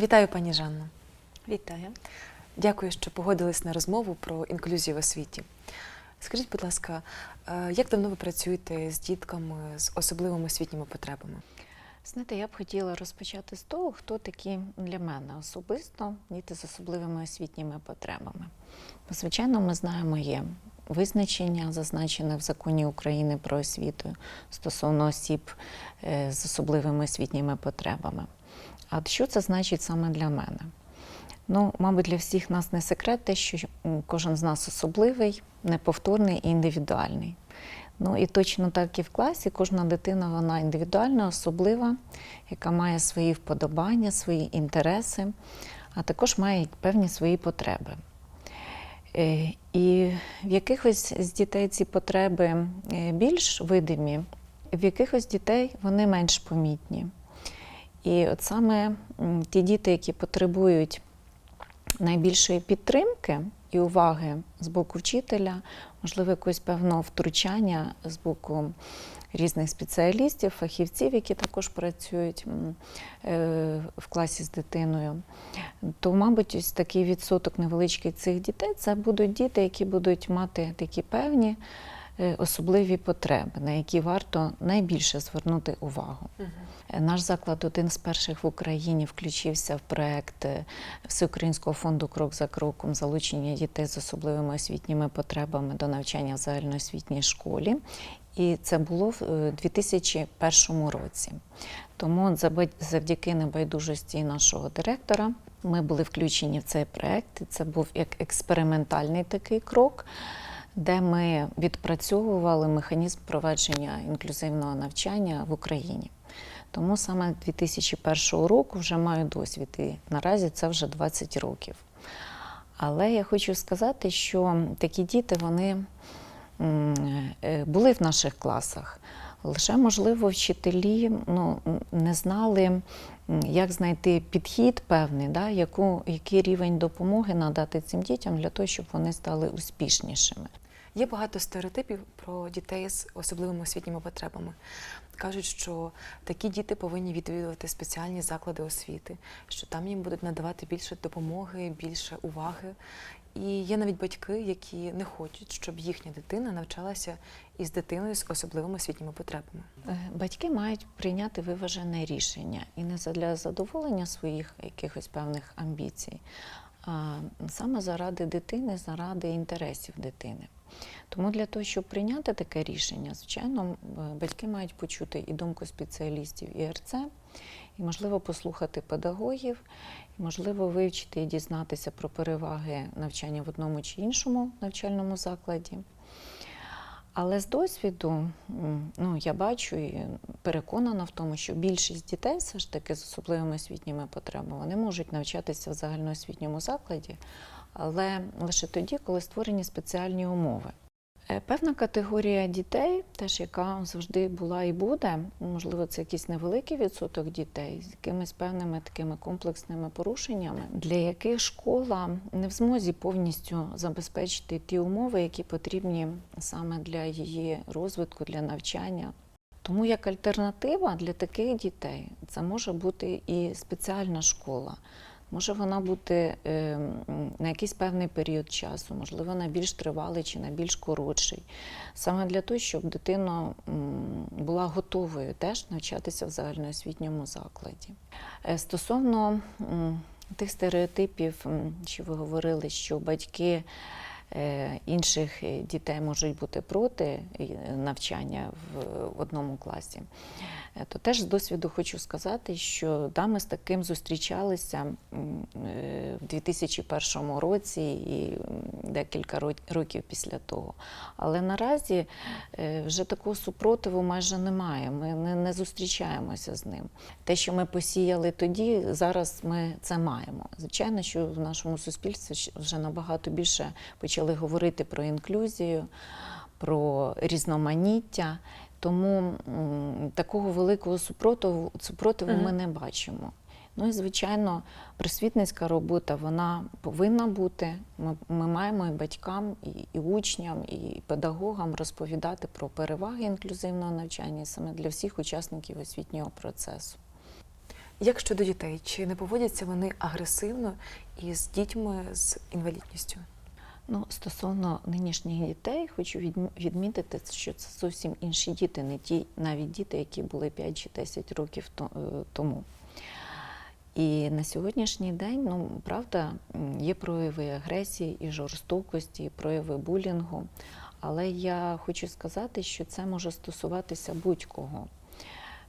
Вітаю, пані Жанно. Вітаю. Дякую, що погодились на розмову про інклюзію в освіті. Скажіть, будь ласка, е, як давно ви працюєте з дітками з особливими освітніми потребами? Знаєте, я б хотіла розпочати з того, хто такі для мене особисто діти з особливими освітніми потребами. Звичайно, ми знаємо, є визначення, зазначене в законі України про освіту стосовно осіб е, з особливими освітніми потребами. А що це значить саме для мене? Ну, мабуть, для всіх нас не секрет те, що кожен з нас особливий, неповторний і індивідуальний. Ну і точно так і в класі кожна дитина вона індивідуальна, особлива, яка має свої вподобання, свої інтереси, а також має певні свої потреби. Е, І в якихось з дітей ці потреби е, більш видимі, в якихось дітей вони менш помітні. І от саме ті діти, які потребують найбільшої підтримки і уваги з боку вчителя, можливо, якогось певного втручання з боку різних спеціалістів, фахівців, які також працюють е, в класі з дитиною, то, мабуть, ось такий відсоток невеличкий цих дітей це будуть діти, які будуть мати такі певні особливі потреби, на які варто найбільше звернути увагу. Е, Наш заклад один з перших в Україні включився в проект е, Всеукраїнського фонду Крок за кроком залучення дітей з особливими освітніми потребами до навчання в загальноосвітній школі. І це було в е, 2001 році. Тому завдяки небайдужості нашого директора ми були включені в цей проект. Це був як експериментальний такий крок, де ми відпрацьовували механізм провадження інклюзивного навчання в Україні. Тому саме 2001 року вже маю досвід, і наразі це вже 20 років. Але я хочу сказати, що такі діти вони е, були в наших класах. Лише, можливо, вчителі ну, не знали, як знайти підхід певний, да, яку, який рівень допомоги надати цим дітям для того, щоб вони стали успішнішими. Є багато стереотипів про дітей з особливими освітніми потребами. Кажуть, що такі діти повинні відвідувати спеціальні заклади освіти, що там їм будуть надавати більше допомоги, більше уваги. І є навіть батьки, які не хочуть, щоб їхня дитина навчалася із дитиною з особливими освітніми потребами. Е, Батьки мають прийняти виважене рішення і не для задоволення своїх якихось певних амбіцій, а саме заради дитини, заради інтересів дитини. Тому для того, щоб прийняти таке рішення, звичайно, е, батьки мають почути і думку спеціалістів ІРЦ, і, можливо, послухати педагогів, і, можливо, вивчити і дізнатися про переваги навчання в одному чи іншому навчальному закладі. Але з досвіду ну, я бачу і переконана в тому, що більшість дітей все ж таки з особливими освітніми потребами вони можуть навчатися в загальноосвітньому закладі, але лише тоді, коли створені спеціальні умови. Е, Певна категорія дітей, теж яка завжди була і буде, можливо, це якийсь невеликий відсоток дітей з якимись певними такими комплексними порушеннями, для яких школа не в змозі повністю забезпечити ті умови, які потрібні саме для її розвитку, для навчання. Тому як альтернатива для таких дітей це може бути і спеціальна школа. Може вона бути е, на якийсь певний період часу, можливо, на більш тривалий чи на більш коротший. Саме для того, щоб дитина була готовою теж навчатися в загальноосвітньому закладі. Е, Стосовно тих стереотипів, що ви говорили, що батьки інших е, дітей можуть бути проти е, навчання в одному класі, е, то теж з досвіду хочу сказати, що да, ми з таким зустрічалися е, в 2001 році і декілька років після того. Але наразі е, вже такого супротиву майже немає. Ми не, не зустрічаємося з ним. Те, що ми посіяли тоді, зараз ми це маємо. Звичайно, що в нашому суспільстві вже набагато більше почали говорити про інклюзію, про різноманіття. Тому такого великого супротиву, супротиву ми не бачимо. Ну і звичайно, просвітницька робота вона повинна бути. Ми, ми маємо і батькам, і, і учням, і педагогам розповідати про переваги інклюзивного навчання саме для всіх учасників освітнього процесу. Як щодо дітей, чи не поводяться вони агресивно із дітьми з інвалідністю? Ну, стосовно нинішніх дітей, хочу відмітити, що це зовсім інші діти, не ті навіть діти, які були 5 чи 10 років е, тому. І на сьогоднішній день, ну правда, є прояви агресії і жорстокості, і прояви булінгу. Але я хочу сказати, що це може стосуватися будь-кого.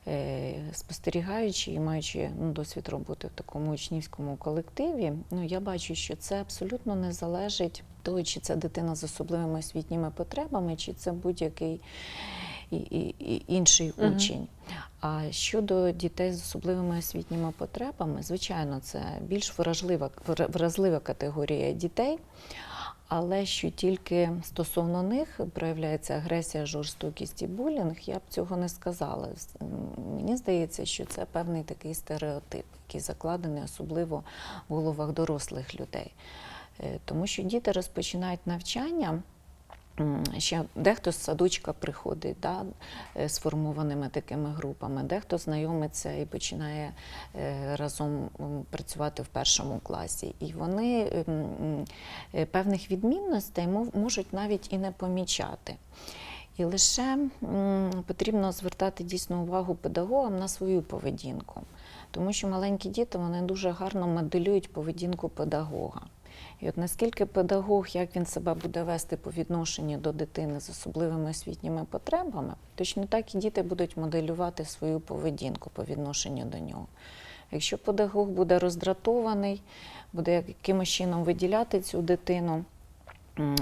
Е, Спостерігаючи і маючи ну, досвід роботи в такому учнівському колективі, ну я бачу, що це абсолютно не залежить того, чи це дитина з особливими освітніми потребами, чи це будь-який і, і, і інший Мгм. учень. А щодо дітей з особливими освітніми потребами, звичайно, це більш вражлива, вра- вразлива категорія дітей. Але що тільки стосовно них проявляється агресія, жорстокість і булінг, я б цього не сказала. Мені здається, що це певний такий стереотип, який закладений особливо в головах дорослих людей. Е, Тому що діти розпочинають навчання. Ще дехто з садочка приходить да, е, сформованими такими групами, дехто знайомиться і починає е, разом працювати в першому класі. І вони ем, е, певних відмінностей можуть навіть і не помічати. І лише потрібно звертати дійсно увагу педагогам на свою поведінку, тому що маленькі діти вони дуже гарно моделюють поведінку педагога. І от наскільки педагог, як він себе буде вести по відношенню до дитини з особливими освітніми потребами, точно так і діти будуть моделювати свою поведінку по відношенню до нього. Якщо педагог буде роздратований, буде якимось чином виділяти цю дитину,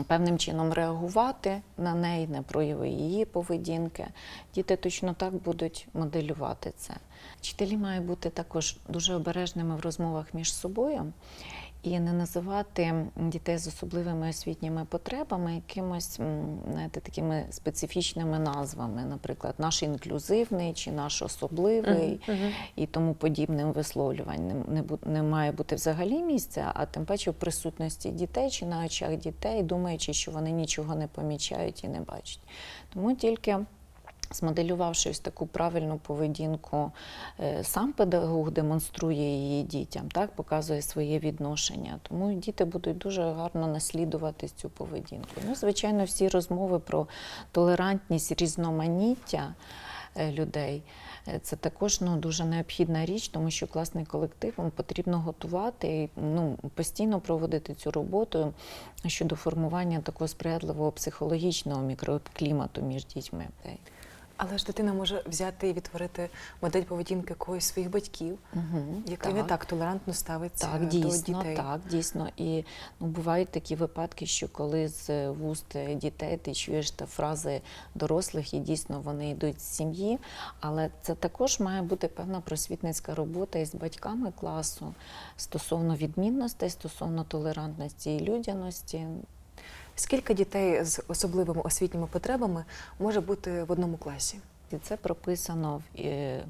певним чином реагувати на неї, на прояви її поведінки, діти точно так будуть моделювати це. Вчителі мають бути також дуже обережними в розмовах між собою і не називати дітей з особливими освітніми потребами якимось знаєте, такими специфічними назвами, наприклад, наш інклюзивний чи наш особливий Мгм. і тому подібним висловлюванням не, бу- не має бути взагалі місця, а тим паче в присутності дітей чи на очах дітей, думаючи, що вони нічого не помічають і не бачать. Тому тільки Змоделювавши ось таку правильну поведінку, е, сам педагог демонструє її дітям, так показує своє відношення. Тому діти будуть дуже гарно наслідувати цю поведінку. Ну, звичайно, всі розмови про толерантність, різноманіття е, людей. е, Це також ну, дуже необхідна річ, тому що класний колектив вам потрібно готувати і ну, постійно проводити цю роботу щодо формування такого сприятливого психологічного мікроклімату між дітьми. Але ж дитина може взяти і відтворити модель поведінки когось з своїх батьків, Угу, який не так толерантно ставиться Так, до дійсно, дітей. так, дійсно. І ну, бувають такі випадки, що коли з вуст дітей ти чуєш та фрази дорослих, і дійсно вони йдуть з сім'ї, але це також має бути певна просвітницька робота із батьками класу стосовно відмінностей, стосовно толерантності і людяності. Скільки дітей з особливими освітніми потребами може бути в одному класі? І це прописано в е,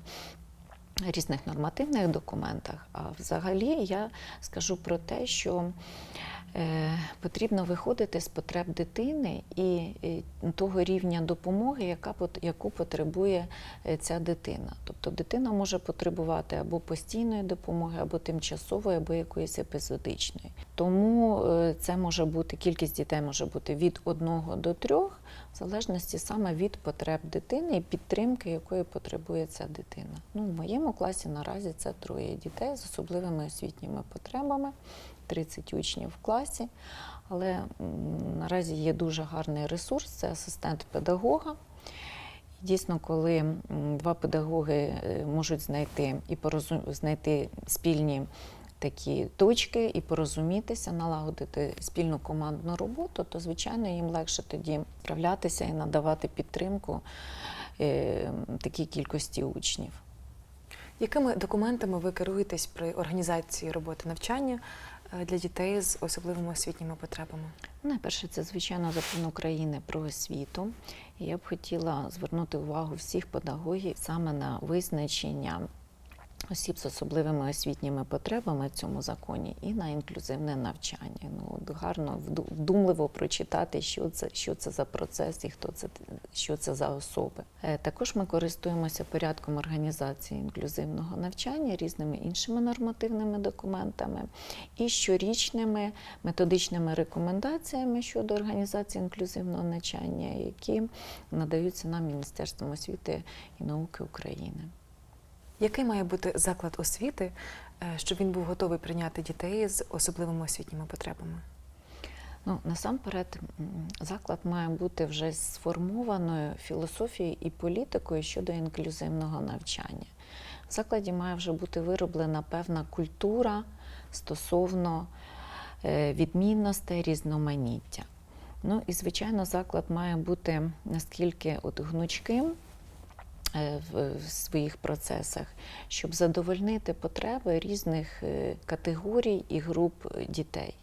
різних нормативних документах. А взагалі я скажу про те, що потрібно виходити з потреб дитини і е, того рівня допомоги, яка, яку потребує е, ця дитина. Тобто дитина може потребувати або постійної допомоги, або тимчасової, або якоїсь епізодичної. Тому е, це може бути, кількість дітей може бути від одного до трьох, в залежності саме від потреб дитини і підтримки, якої потребує ця дитина. Ну, в моєму класі наразі це троє дітей з особливими освітніми потребами, 30 учнів в класі. Але наразі є дуже гарний ресурс це асистент педагога. Дійсно, коли два педагоги е, можуть знайти і порозу- знайти спільні такі точки і порозумітися, налагодити спільну командну роботу, то звичайно їм легше тоді справлятися і надавати підтримку е, такій кількості учнів. Якими документами ви керуєтесь при організації роботи навчання для дітей з особливими освітніми потребами? Найперше, це звичайно закон України про освіту. Я б хотіла звернути увагу всіх педагогів саме на визначення осіб з особливими освітніми потребами в цьому законі і на інклюзивне навчання. Ну, гарно вду- вдумливо прочитати, що це, що це за процес і хто це, що це за особи. Е, Також ми користуємося порядком організації інклюзивного навчання, різними іншими нормативними документами і щорічними методичними рекомендаціями щодо організації інклюзивного навчання, які надаються нам Міністерством освіти і науки України. Який має бути заклад освіти, е, щоб він був готовий прийняти дітей з особливими освітніми потребами? Ну, насамперед, заклад має бути вже сформованою філософією і політикою щодо інклюзивного навчання. В закладі має вже бути вироблена певна культура стосовно е, відмінностей, різноманіття. Ну і, звичайно, заклад має бути наскільки от гнучким в в своїх процесах, щоб задовольнити потреби різних е, категорій і груп е, дітей.